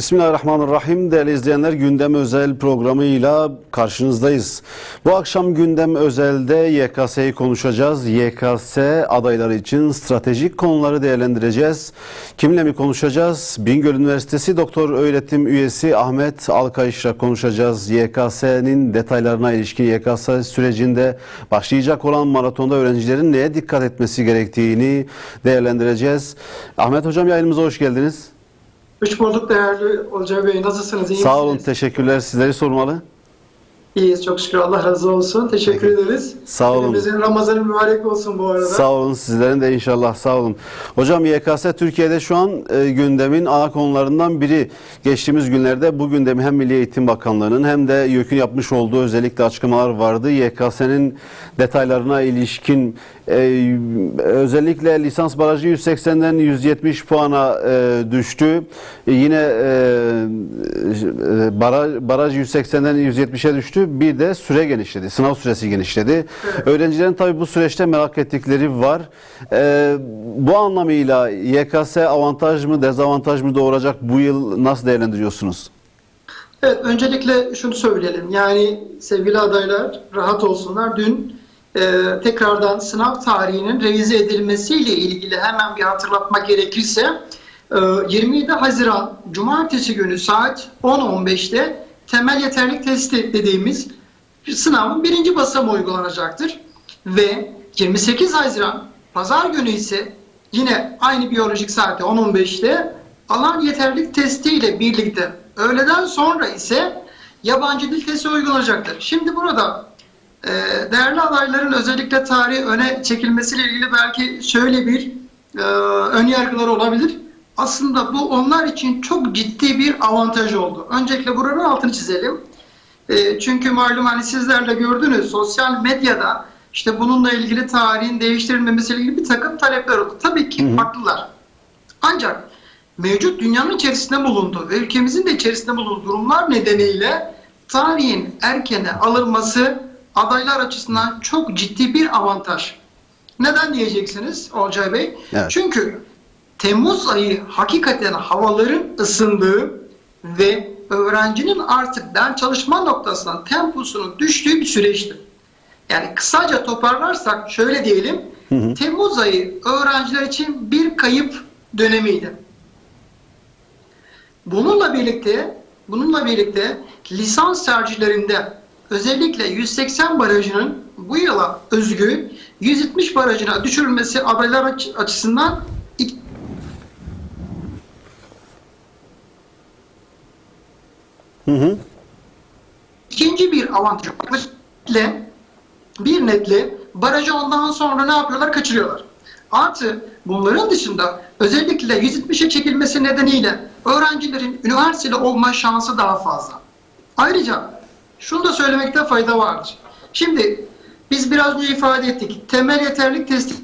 Bismillahirrahmanirrahim. Değerli izleyenler gündem özel programıyla karşınızdayız. Bu akşam gündem özelde YKS'yi konuşacağız. YKS adayları için stratejik konuları değerlendireceğiz. Kimle mi konuşacağız? Bingöl Üniversitesi Doktor Öğretim Üyesi Ahmet Alkayış'la konuşacağız. YKS'nin detaylarına ilişkin YKS sürecinde başlayacak olan maratonda öğrencilerin neye dikkat etmesi gerektiğini değerlendireceğiz. Ahmet Hocam yayınımıza hoş geldiniz. Hoş bulduk değerli Olcay Bey. Nasılsınız? İyi Sağ olun, misiniz? teşekkürler. Sizleri sormalı. İyiyiz çok şükür. Allah razı olsun. Teşekkür ederiz. Sağ olun. Hepimizin Ramazanı mübarek olsun bu arada. Sağ olun, sizlerin de inşallah sağ olun. Hocam YKS Türkiye'de şu an e, gündemin ana konularından biri. Geçtiğimiz günlerde bu gündemi hem Milli Eğitim Bakanlığı'nın hem de YÖK'ün yapmış olduğu özellikle açıklamalar vardı. YKS'nin detaylarına ilişkin e, özellikle lisans barajı 180'den 170 puana e, düştü. E, yine e, baraj, baraj 180'den 170'e düştü. Bir de süre genişledi. Sınav süresi genişledi. Öğrencilerin tabii bu süreçte merak ettikleri var. E, bu anlamıyla YKS avantaj mı dezavantaj mı doğuracak bu yıl nasıl değerlendiriyorsunuz? Evet öncelikle şunu söyleyelim. Yani sevgili adaylar rahat olsunlar. Dün e, tekrardan sınav tarihinin revize edilmesiyle ilgili hemen bir hatırlatmak gerekirse e, 27 Haziran Cumartesi günü saat 10.15'te temel yeterlik testi dediğimiz sınavın birinci basamağı uygulanacaktır. Ve 28 Haziran Pazar günü ise yine aynı biyolojik saatte 10.15'te alan yeterlilik testi ile birlikte öğleden sonra ise yabancı dil testi uygulanacaktır. Şimdi burada değerli adayların özellikle tarih öne çekilmesiyle ilgili belki şöyle bir e, ön yargıları olabilir. Aslında bu onlar için çok ciddi bir avantaj oldu. Öncelikle buranın altını çizelim. E, çünkü malum hani sizler de gördünüz sosyal medyada işte bununla ilgili tarihin değiştirilmemesiyle ilgili bir takım talepler oldu. Tabii ki haklılar. Ancak mevcut dünyanın içerisinde bulunduğu ve ülkemizin de içerisinde bulunduğu durumlar nedeniyle tarihin erkene alınması adaylar açısından çok ciddi bir avantaj. Neden diyeceksiniz Olcay Bey? Evet. Çünkü Temmuz ayı hakikaten havaların ısındığı ve öğrencinin artık ders çalışma noktasından temposunun düştüğü bir süreçti. Yani kısaca toparlarsak şöyle diyelim. Temmuz ayı öğrenciler için bir kayıp dönemiydi. Bununla birlikte bununla birlikte lisans tercihlerinde özellikle 180 barajının bu yıla özgü 170 barajına düşürülmesi aç- açısından Hı hı. ikinci bir avantaj. Netle, bir netle barajı ondan sonra ne yapıyorlar? Kaçırıyorlar. Artı bunların dışında özellikle 170'e çekilmesi nedeniyle öğrencilerin üniversiteli olma şansı daha fazla. Ayrıca şunu da söylemekte fayda vardır. Şimdi biz biraz önce ifade ettik. Temel yeterlik testi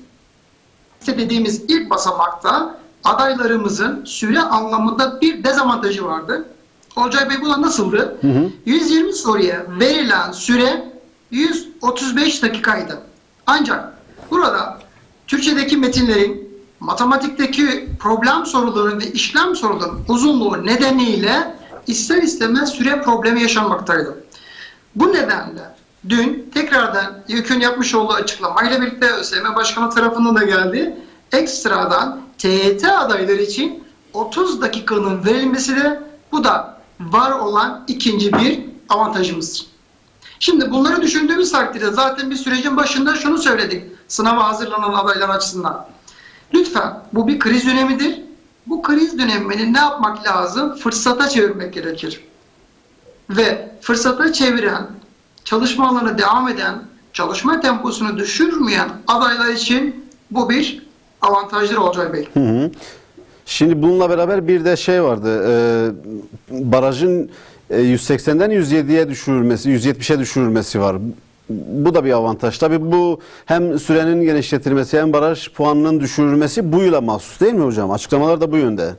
dediğimiz ilk basamakta adaylarımızın süre anlamında bir dezavantajı vardı. Olcay Bey bu da nasıldı? 120 soruya verilen süre 135 dakikaydı. Ancak burada Türkçedeki metinlerin matematikteki problem soruları ve işlem sorularının uzunluğu nedeniyle ister istemez süre problemi yaşanmaktaydı. Bu nedenle dün tekrardan YÖK'ün yapmış olduğu açıklamayla birlikte ÖSYM Başkanı tarafından da geldi. Ekstradan TYT adayları için 30 dakikanın verilmesi de bu da var olan ikinci bir avantajımızdır. Şimdi bunları düşündüğümüz takdirde zaten bir sürecin başında şunu söyledik sınava hazırlanan adaylar açısından. Lütfen bu bir kriz dönemidir. Bu kriz dönemini ne yapmak lazım? Fırsata çevirmek gerekir. Ve fırsata çeviren, çalışma alanı devam eden, çalışma temposunu düşürmeyen adaylar için bu bir avantajdır Olcay Bey. Hı hı. Şimdi bununla beraber bir de şey vardı. E, barajın e, 180'den 107'ye düşürülmesi, 170'e düşürülmesi var. Bu da bir avantaj. Tabii bu hem sürenin genişletilmesi hem baraj puanının düşürülmesi bu yıla mahsus değil mi hocam? Açıklamalar da bu yönde.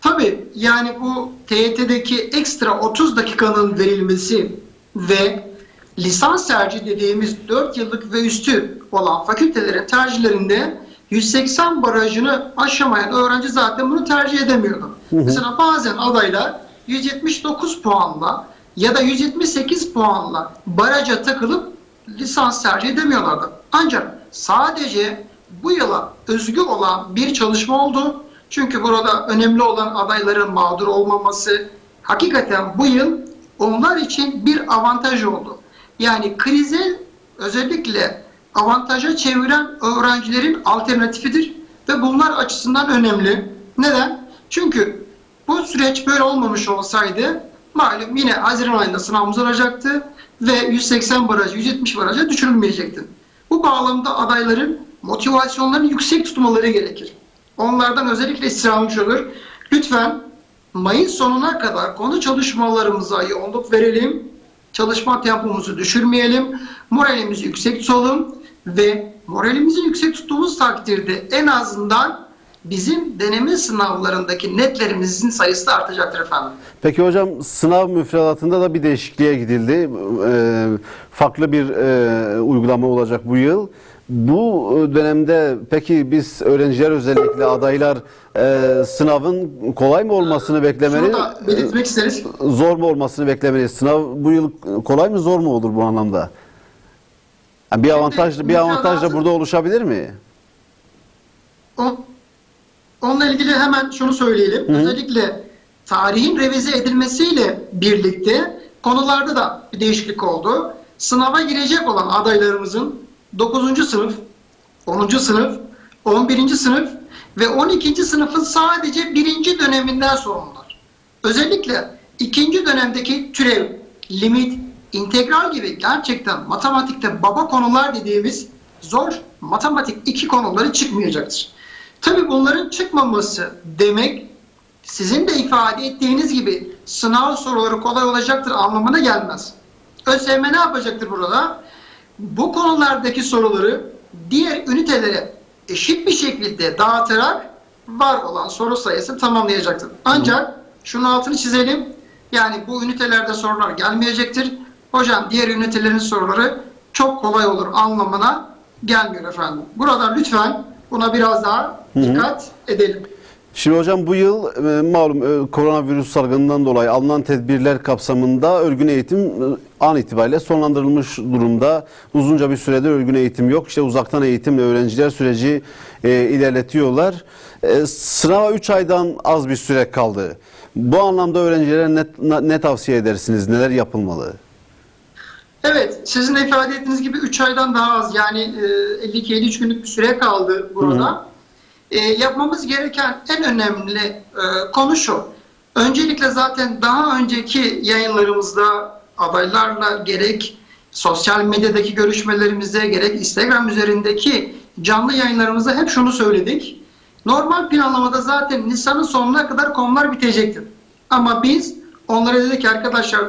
Tabii yani bu TYT'deki ekstra 30 dakikanın verilmesi ve lisans tercih dediğimiz 4 yıllık ve üstü olan fakültelerin tercihlerinde 180 barajını aşamayan öğrenci zaten bunu tercih edemiyordu. Mesela bazen adaylar 179 puanla ya da 178 puanla baraja takılıp lisans tercih edemiyorlardı. Ancak sadece bu yıla özgü olan bir çalışma oldu. Çünkü burada önemli olan adayların mağdur olmaması hakikaten bu yıl onlar için bir avantaj oldu. Yani krize özellikle avantaja çeviren öğrencilerin alternatifidir ve bunlar açısından önemli. Neden? Çünkü bu süreç böyle olmamış olsaydı malum yine Haziran ayında sınavımız olacaktı ve 180 baraj, 170 baraja düşürülmeyecekti. Bu bağlamda adayların motivasyonlarını yüksek tutmaları gerekir. Onlardan özellikle istirhamım şudur. Lütfen Mayıs sonuna kadar konu çalışmalarımıza yoğunluk verelim. Çalışma tempomuzu düşürmeyelim. Moralimizi yüksek tutalım ve moralimizi yüksek tuttuğumuz takdirde en azından bizim deneme sınavlarındaki netlerimizin sayısı da artacaktır efendim. Peki hocam sınav müfredatında da bir değişikliğe gidildi. Ee, farklı bir e, uygulama olacak bu yıl. Bu dönemde peki biz öğrenciler özellikle adaylar e, sınavın kolay mı olmasını beklemeli? Şunu da belirtmek isteriz. Zor mu olmasını beklemeli? Sınav bu yıl kolay mı zor mu olur bu anlamda? Yani bir avantaj bir avantaj da burada oluşabilir mi? O- Onunla ilgili hemen şunu söyleyelim. Hı hı. Özellikle tarihin revize edilmesiyle birlikte konularda da bir değişiklik oldu. Sınava girecek olan adaylarımızın 9. sınıf, 10. sınıf, 11. sınıf ve 12. sınıfın sadece birinci döneminden sorumlular. Özellikle ikinci dönemdeki türev, limit, integral gibi gerçekten matematikte baba konular dediğimiz zor matematik iki konuları çıkmayacaktır. Tabii bunların çıkmaması demek sizin de ifade ettiğiniz gibi sınav soruları kolay olacaktır anlamına gelmez. ÖSYM ne yapacaktır burada? Bu konulardaki soruları diğer ünitelere eşit bir şekilde dağıtarak var olan soru sayısı tamamlayacaktır. Ancak şunun altını çizelim. Yani bu ünitelerde sorular gelmeyecektir. Hocam diğer ünitelerin soruları çok kolay olur anlamına gelmiyor efendim. Burada lütfen buna biraz daha dikkat edelim. Şimdi hocam bu yıl e, malum e, koronavirüs salgınından dolayı alınan tedbirler kapsamında örgün eğitim e, an itibariyle sonlandırılmış durumda. Uzunca bir süredir örgün eğitim yok. İşte uzaktan eğitimle öğrenciler süreci e, ilerletiyorlar. E, sınava 3 aydan az bir süre kaldı. Bu anlamda öğrencilere ne, ne tavsiye edersiniz? Neler yapılmalı? Evet, sizin de ifade ettiğiniz gibi 3 aydan daha az yani e, 52-53 günlük bir süre kaldı burada. E, yapmamız gereken en önemli e, konu şu. Öncelikle zaten daha önceki yayınlarımızda adaylarla gerek sosyal medyadaki görüşmelerimizde gerek Instagram üzerindeki canlı yayınlarımızda hep şunu söyledik. Normal planlamada zaten Nisan'ın sonuna kadar konular bitecektir. Ama biz onlara dedik ki arkadaşlar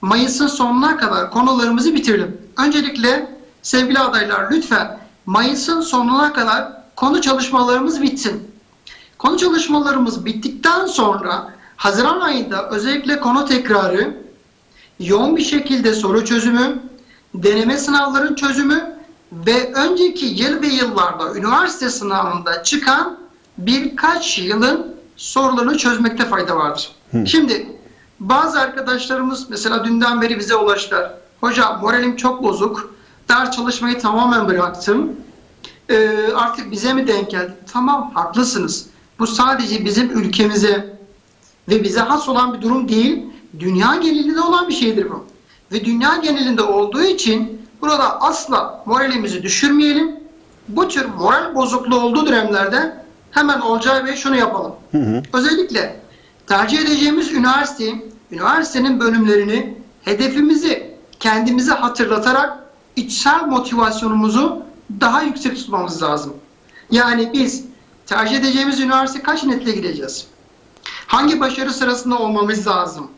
Mayıs'ın sonuna kadar konularımızı bitirelim. Öncelikle sevgili adaylar lütfen Mayıs'ın sonuna kadar konu çalışmalarımız bitsin. Konu çalışmalarımız bittikten sonra Haziran ayında özellikle konu tekrarı, yoğun bir şekilde soru çözümü, deneme sınavların çözümü ve önceki yıl ve yıllarda üniversite sınavında çıkan birkaç yılın sorularını çözmekte fayda vardır. Şimdi bazı arkadaşlarımız mesela dünden beri bize ulaştılar. Hocam moralim çok bozuk. Ders çalışmayı tamamen bıraktım. Ee, artık bize mi denk geldi? Tamam haklısınız. Bu sadece bizim ülkemize ve bize has olan bir durum değil. Dünya genelinde olan bir şeydir bu. Ve dünya genelinde olduğu için burada asla moralimizi düşürmeyelim. Bu tür moral bozukluğu olduğu dönemlerde hemen Olcay Bey şunu yapalım. Özellikle tercih edeceğimiz üniversite, üniversitenin bölümlerini, hedefimizi kendimize hatırlatarak içsel motivasyonumuzu daha yüksek tutmamız lazım. Yani biz tercih edeceğimiz üniversite kaç netle gideceğiz? Hangi başarı sırasında olmamız lazım?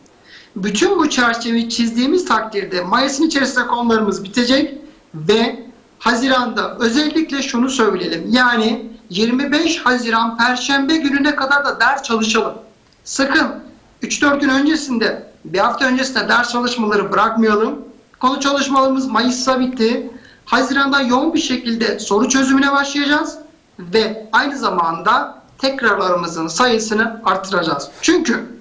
Bütün bu çerçeveyi çizdiğimiz takdirde Mayıs'ın içerisinde konularımız bitecek ve Haziran'da özellikle şunu söyleyelim. Yani 25 Haziran Perşembe gününe kadar da ders çalışalım. Sakın 3-4 gün öncesinde, bir hafta öncesinde ders çalışmaları bırakmayalım. Konu çalışmalarımız Mayıs'ta bitti. Haziran'da yoğun bir şekilde soru çözümüne başlayacağız ve aynı zamanda tekrarlarımızın sayısını arttıracağız. Çünkü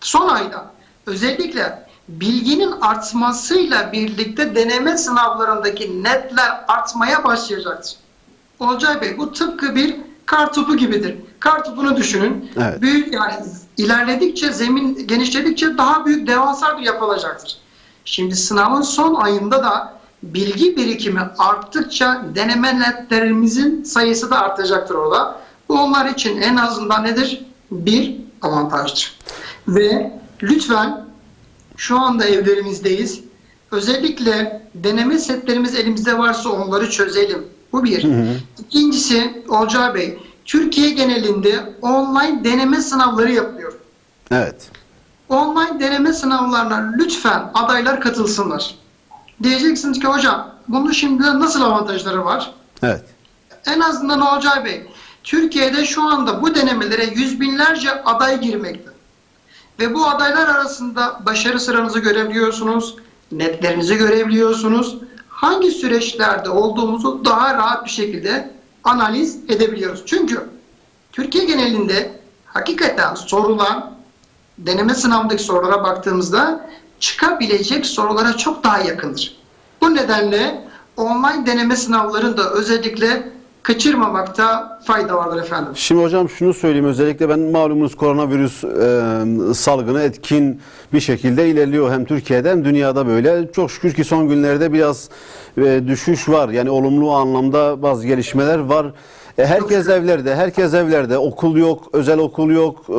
son ayda özellikle bilginin artmasıyla birlikte deneme sınavlarındaki netler artmaya başlayacaktır. Olcay Bey bu tıpkı bir kar topu gibidir. Kar topunu düşünün. Evet. Büyük yani ilerledikçe zemin genişledikçe daha büyük devasa bir yapılacaktır. Şimdi sınavın son ayında da bilgi birikimi arttıkça deneme netlerimizin sayısı da artacaktır orada. Bu onlar için en azından nedir? Bir avantajdır. Ve lütfen şu anda evlerimizdeyiz. Özellikle deneme setlerimiz elimizde varsa onları çözelim. Bu bir. İkincisi Olcay Bey, Türkiye genelinde online deneme sınavları yapılıyor. Evet. Online deneme sınavlarına lütfen adaylar katılsınlar. Diyeceksiniz ki hocam bunun şimdiden nasıl avantajları var? Evet. En azından Olcay Bey, Türkiye'de şu anda bu denemelere yüz binlerce aday girmekte. Ve bu adaylar arasında başarı sıranızı görebiliyorsunuz, netlerinizi görebiliyorsunuz. Hangi süreçlerde olduğumuzu daha rahat bir şekilde analiz edebiliyoruz. Çünkü Türkiye genelinde hakikaten sorulan deneme sınavındaki sorulara baktığımızda çıkabilecek sorulara çok daha yakındır. Bu nedenle online deneme sınavlarında özellikle kaçırmamakta fayda vardır efendim. Şimdi hocam şunu söyleyeyim özellikle ben malumunuz koronavirüs e, salgını etkin bir şekilde ilerliyor hem Türkiye'de hem dünyada böyle. Çok şükür ki son günlerde biraz e, düşüş var. Yani olumlu anlamda bazı gelişmeler var. E, herkes evlerde, herkes evlerde. Okul yok, özel okul yok, e,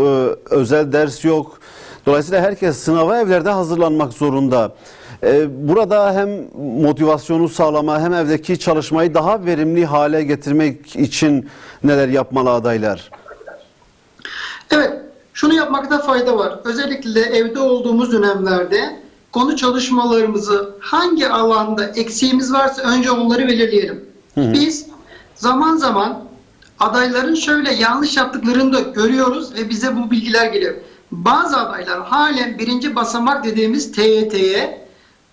özel ders yok. Dolayısıyla herkes sınava evlerde hazırlanmak zorunda. Ee, Burada hem motivasyonu sağlama hem evdeki çalışmayı daha verimli hale getirmek için neler yapmalı adaylar? Evet, şunu yapmakta fayda var. Özellikle evde olduğumuz dönemlerde konu çalışmalarımızı hangi alanda eksiğimiz varsa önce onları belirleyelim. Biz zaman zaman adayların şöyle yanlış yaptıklarını da görüyoruz ve bize bu bilgiler geliyor. Bazı adaylar halen birinci basamak dediğimiz TYT'ye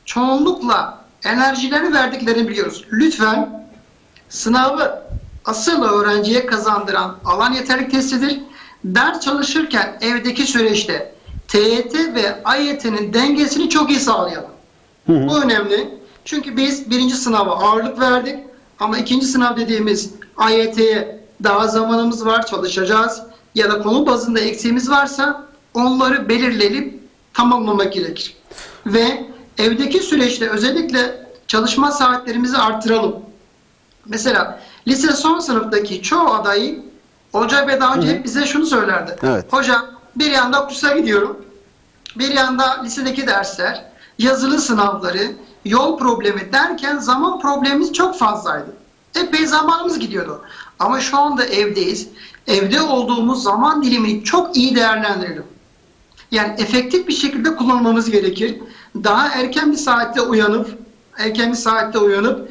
çoğunlukla enerjilerini verdiklerini biliyoruz. Lütfen sınavı asıl öğrenciye kazandıran alan yeterlik testidir. Ders çalışırken evdeki süreçte TYT ve AYT'nin dengesini çok iyi sağlayalım. Bu önemli. Çünkü biz birinci sınava ağırlık verdik ama ikinci sınav dediğimiz AYT'ye daha zamanımız var çalışacağız ya da konu bazında eksiğimiz varsa onları belirleyip tamamlamak gerekir. Ve evdeki süreçte özellikle çalışma saatlerimizi artıralım. Mesela lise son sınıftaki çoğu adayı Hoca Bey daha önce hep bize şunu söylerdi. Evet. Hocam bir yanda kursa gidiyorum. Bir yanda lisedeki dersler, yazılı sınavları, yol problemi derken zaman problemimiz çok fazlaydı. Epey zamanımız gidiyordu. Ama şu anda evdeyiz. Evde olduğumuz zaman dilimini çok iyi değerlendirelim. Yani efektif bir şekilde kullanmamız gerekir. Daha erken bir saatte uyanıp, erken bir saatte uyanıp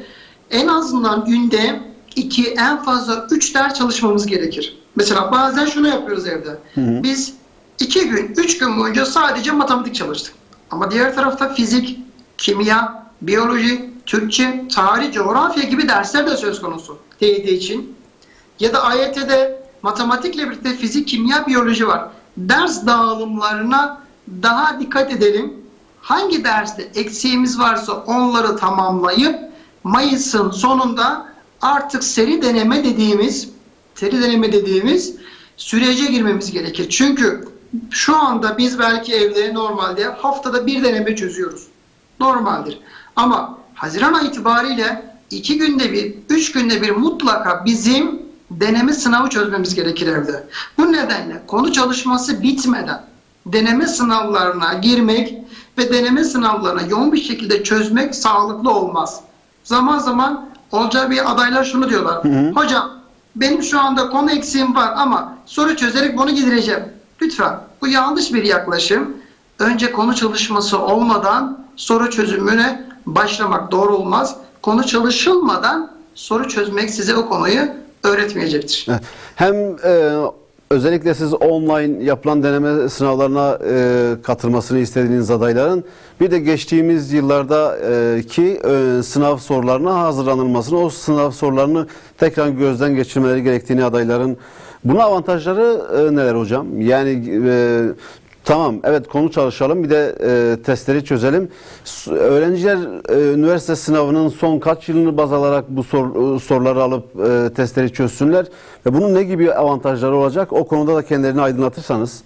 en azından günde iki en fazla üç ders çalışmamız gerekir. Mesela bazen şunu yapıyoruz evde. Biz iki gün, üç gün boyunca sadece matematik çalıştık. Ama diğer tarafta fizik, kimya, biyoloji, Türkçe, tarih, coğrafya gibi dersler de söz konusu TYT için. Ya da AYT'de matematikle birlikte fizik, kimya, biyoloji var. Ders dağılımlarına daha dikkat edelim. Hangi derste eksiğimiz varsa onları tamamlayıp Mayıs'ın sonunda artık seri deneme dediğimiz seri deneme dediğimiz sürece girmemiz gerekir. Çünkü şu anda biz belki evde normalde haftada bir deneme çözüyoruz. Normaldir. Ama Haziran itibariyle iki günde bir, üç günde bir mutlaka bizim deneme sınavı çözmemiz gerekir evde. Bu nedenle konu çalışması bitmeden deneme sınavlarına girmek ve deneme sınavlarına yoğun bir şekilde çözmek sağlıklı olmaz. Zaman zaman Olcay Bey adaylar şunu diyorlar. Hocam benim şu anda konu eksiğim var ama soru çözerek bunu gidereceğim. Lütfen bu yanlış bir yaklaşım. Önce konu çalışması olmadan soru çözümüne başlamak doğru olmaz. Konu çalışılmadan soru çözmek size o konuyu öğretmeyecektir. Hem e, özellikle siz online yapılan deneme sınavlarına e, katılmasını istediğiniz adayların bir de geçtiğimiz yıllarda e, ki e, sınav sorularına hazırlanılmasını, o sınav sorularını tekrar gözden geçirmeleri gerektiğini adayların. Bunun avantajları e, neler hocam? Yani e, Tamam, evet konu çalışalım. Bir de e, testleri çözelim. Öğrenciler e, üniversite sınavının son kaç yılını baz alarak bu sor- e, soruları alıp e, testleri çözsünler ve bunun ne gibi avantajları olacak? O konuda da kendilerini aydınlatırsanız.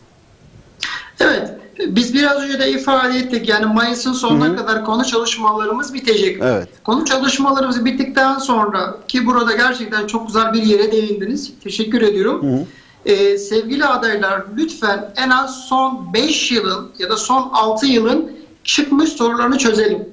Evet, biz biraz önce de ifade ettik. Yani Mayıs'ın sonuna kadar konu çalışmalarımız bitecek. Evet. Konu çalışmalarımız bittikten sonra ki burada gerçekten çok güzel bir yere değindiniz. Teşekkür ediyorum. Ee, sevgili adaylar lütfen en az son 5 yılın ya da son 6 yılın çıkmış sorularını çözelim.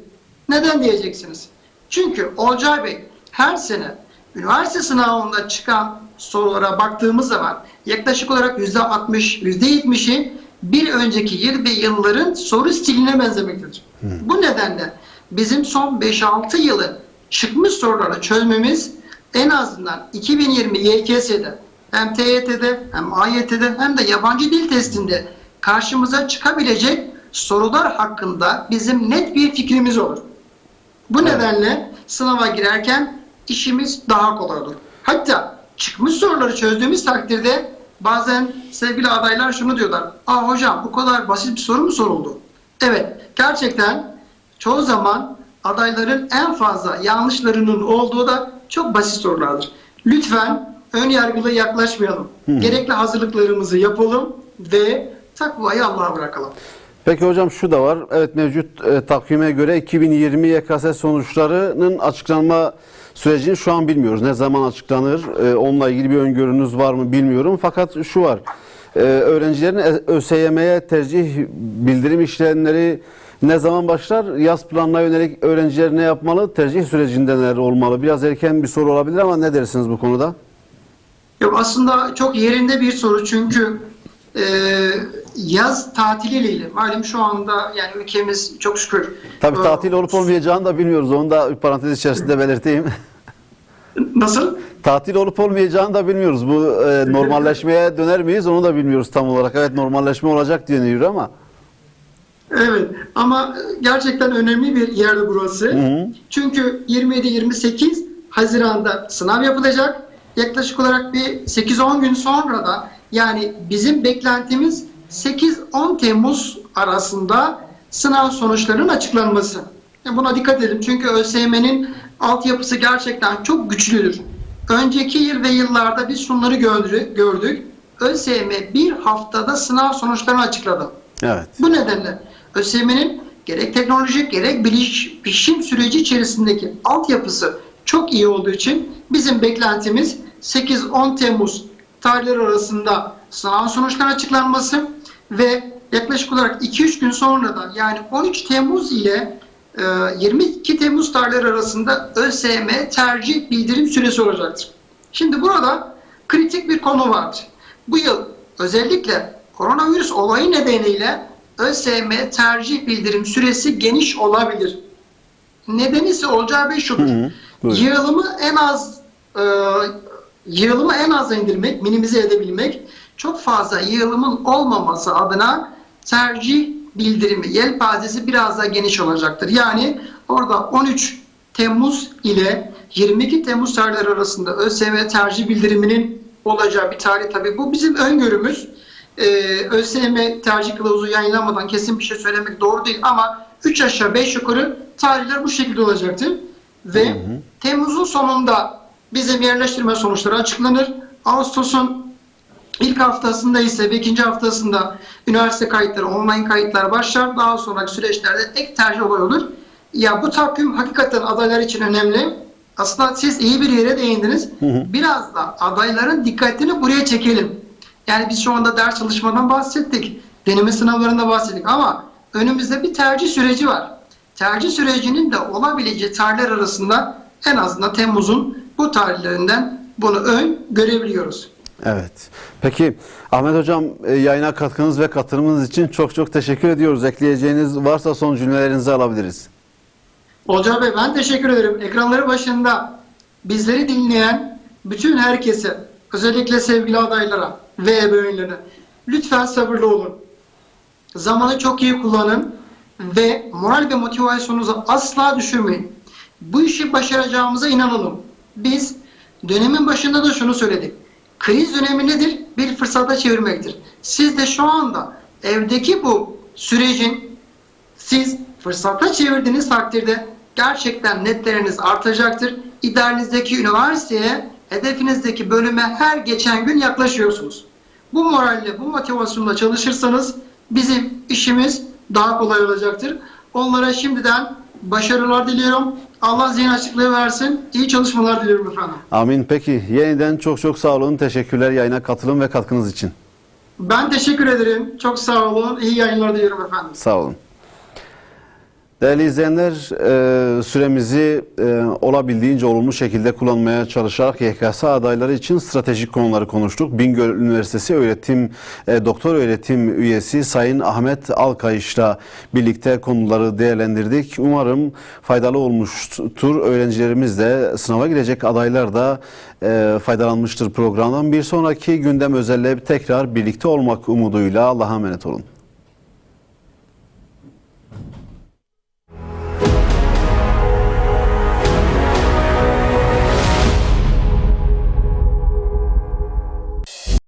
Neden diyeceksiniz? Çünkü Olcay Bey her sene üniversite sınavında çıkan sorulara baktığımız zaman yaklaşık olarak %60, %70'i bir önceki yıl ve yılların soru stiline benzemektedir. Bu nedenle bizim son 5-6 yılın çıkmış soruları çözmemiz en azından 2020 YKS'de hem TYT'de hem AYT'de hem de yabancı dil testinde karşımıza çıkabilecek sorular hakkında bizim net bir fikrimiz olur. Bu Evet. nedenle sınava girerken işimiz daha kolay olur. Hatta çıkmış soruları çözdüğümüz takdirde bazen sevgili adaylar şunu diyorlar. Aa hocam bu kadar basit bir soru mu soruldu? Evet gerçekten çoğu zaman adayların en fazla yanlışlarının olduğu da çok basit sorulardır. Lütfen ön yargılı yaklaşmayalım. Gerekli hazırlıklarımızı yapalım ve takvayı Allah'a bırakalım. Peki hocam şu da var. Evet mevcut e, takvime göre 2020 YKS sonuçlarının açıklanma sürecini şu an bilmiyoruz. Ne zaman açıklanır? E, onunla ilgili bir öngörünüz var mı bilmiyorum. Fakat şu var. E, öğrencilerin E- ÖSYM'ye tercih bildirim işlemleri ne zaman başlar? Yaz planına yönelik öğrenciler ne yapmalı? Tercih sürecinde neler olmalı? Biraz erken bir soru olabilir ama ne dersiniz bu konuda? Yok aslında çok yerinde bir soru çünkü e, yaz tatiliyle malum şu anda yani ülkemiz çok şükür Tabii e, tatil olup olmayacağını da bilmiyoruz. Onu da parantez içerisinde belirteyim. Nasıl? Tatil olup olmayacağını da bilmiyoruz. Bu e, normalleşmeye döner miyiz onu da bilmiyoruz tam olarak. Evet normalleşme olacak deniyor ama. Evet ama gerçekten önemli bir yerde burası. hı. Çünkü 27-28 Haziran'da sınav yapılacak. Yaklaşık olarak bir 8-10 gün sonra da yani bizim beklentimiz 8-10 Temmuz arasında sınav sonuçlarının açıklanması. Yani buna dikkat edelim çünkü ÖSYM'nin altyapısı gerçekten çok güçlüdür. Önceki yıl ve yıllarda biz şunları gördü- gördük. ÖSYM bir haftada sınav sonuçlarını açıkladı. Evet. Bu nedenle ÖSYM'nin gerek teknolojik gerek biliş, bilişim süreci içerisindeki altyapısı çok iyi olduğu için bizim beklentimiz 8-10 Temmuz tarihleri arasında sınav sonuçlarının açıklanması ve yaklaşık olarak 2-3 gün sonra da yani 13 Temmuz ile e, 22 Temmuz tarihleri arasında ÖSYM tercih bildirim süresi olacaktır. Şimdi burada kritik bir konu vardır. Bu yıl özellikle koronavirüs olayı nedeniyle ÖSYM tercih bildirim süresi geniş olabilir. Nedeni ise olacağı Bey şudur. Hı hı, buyurun. Yığılımı en az e, yığılımı en aza indirmek, minimize edebilmek, çok fazla yığılımın olmaması adına tercih bildirimi, yelpazesi biraz daha geniş olacaktır. Yani orada 13 Temmuz ile 22 Temmuz tarihleri arasında ÖSYM tercih bildiriminin olacağı bir tarih tabii. Bu bizim öngörümüz. Ee, ÖSYM tercih kılavuzu yayınlamadan kesin bir şey söylemek doğru değil ama 3 aşağı 5 yukarı tarihler bu şekilde olacaktır. Ve Temmuz'un sonunda bizim yerleştirme sonuçları açıklanır. Ağustos'un İlk haftasında ise ve ikinci haftasında üniversite kayıtları, online kayıtlar başlar. Daha sonraki süreçlerde ek tercih olay olur. Ya bu takvim hakikaten adaylar için önemli. Aslında siz iyi bir yere değindiniz. Biraz da adayların dikkatini buraya çekelim. Yani biz şu anda ders çalışmadan bahsettik. Deneme sınavlarında bahsettik ama önümüzde bir tercih süreci var. Tercih sürecinin de olabileceği tarihler arasında en azından Temmuz'un bu tarihlerinden bunu ön görebiliyoruz. Evet. Peki Ahmet Hocam e, yayına katkınız ve katılımınız için çok çok teşekkür ediyoruz. Ekleyeceğiniz varsa son cümlelerinizi alabiliriz. Olcay Bey ben teşekkür ederim. Ekranları başında bizleri dinleyen bütün herkese, özellikle sevgili adaylara ve ebeveynlerine lütfen sabırlı olun. Zamanı çok iyi kullanın ve moral ve motivasyonunuzu asla düşürmeyin. Bu işi başaracağımıza inanalım. Biz dönemin başında da şunu söyledik. Kriz dönemi nedir? Bir fırsata çevirmektir. Siz de şu anda evdeki bu sürecin siz fırsata çevirdiğiniz takdirde gerçekten netleriniz artacaktır. İdealinizdeki üniversiteye, hedefinizdeki bölüme her geçen gün yaklaşıyorsunuz. Bu moralle, bu motivasyonla çalışırsanız bizim işimiz daha kolay olacaktır. Onlara şimdiden başarılar diliyorum. Allah zihin açıklığı versin. İyi çalışmalar diliyorum efendim. Amin. Peki yeniden çok çok sağ olun. Teşekkürler yayına katılım ve katkınız için. Ben teşekkür ederim. Çok sağ olun. İyi yayınlar diliyorum efendim. Sağ olun. Değerli izleyenler, e, süremizi e, olabildiğince olumlu şekilde kullanmaya çalışarak YKS adayları için stratejik konuları konuştuk. Bingöl Üniversitesi öğretim e, doktor öğretim üyesi Sayın Ahmet Alkayış'la birlikte konuları değerlendirdik. Umarım faydalı olmuştur. Öğrencilerimiz de sınava girecek adaylar da faydalanmıştır programdan. Bir sonraki gündem özelle tekrar birlikte olmak umuduyla Allah'a emanet olun.